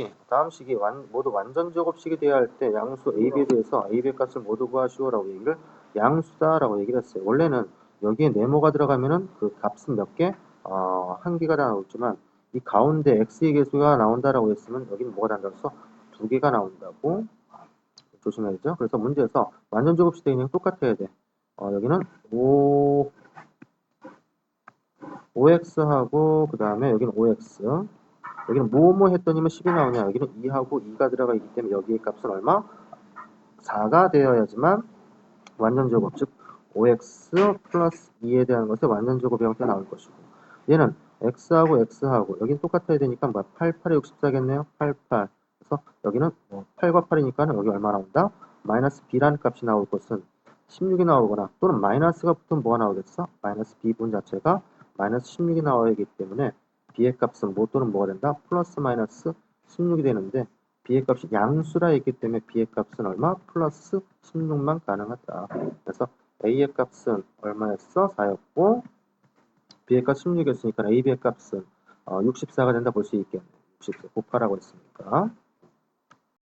식이 다음 식이 완, 모두 완전 제곱식이 되어야 할 때 양수 a, b에 대해서 a, b의 값을 모두 구하시오라고 얘기를 양수다라고 얘기를 했어요. 원래는 여기에 네모가 들어가면은 그 값은 몇 개? 어, 한 개가 다 나오지만 이 가운데 x의 개수가 나온다라고 했으면 여기는 뭐가 단다고 두 개가 나온다고 조심해야죠. 그래서 문제에서 완전 있는 게 똑같아야 돼. 어, 여기는 5 5x하고 그 다음에 여기는 5x 여기는 뭐뭐 했더니면 10이 나오냐 여기는 2하고 2가 들어가 있기 때문에 여기의 값은 얼마? 4가 되어야지만 완전 제곱 즉 5x 플러스 2에 대한 것의 완전 제곱의 형태가 나올 것이고 얘는 x하고 x하고 여기는 똑같아야 되니까 뭐 8, 8에 64겠네요 8, 8 그래서 여기는 뭐 8과 8이니까 여기 얼마 나온다? 마이너스 b라는 값이 나올 것은 16이 나오거나 또는 마이너스가 붙으면 뭐가 나오겠어? 마이너스 b분 자체가 마이너스 16이 나와야 하기 때문에 b의 값은 뭐 또는 뭐가 된다? 플러스 마이너스 16이 되는데 b의 값이 양수라 있기 때문에 b의 값은 얼마? 플러스 16만 가능하다. 그래서 a의 값은 얼마였어? 4였고 b의 값 16이었으니까 a, b의 값은 어, 64가 된다 볼 수 있겠네. 64 곱하라고 했으니까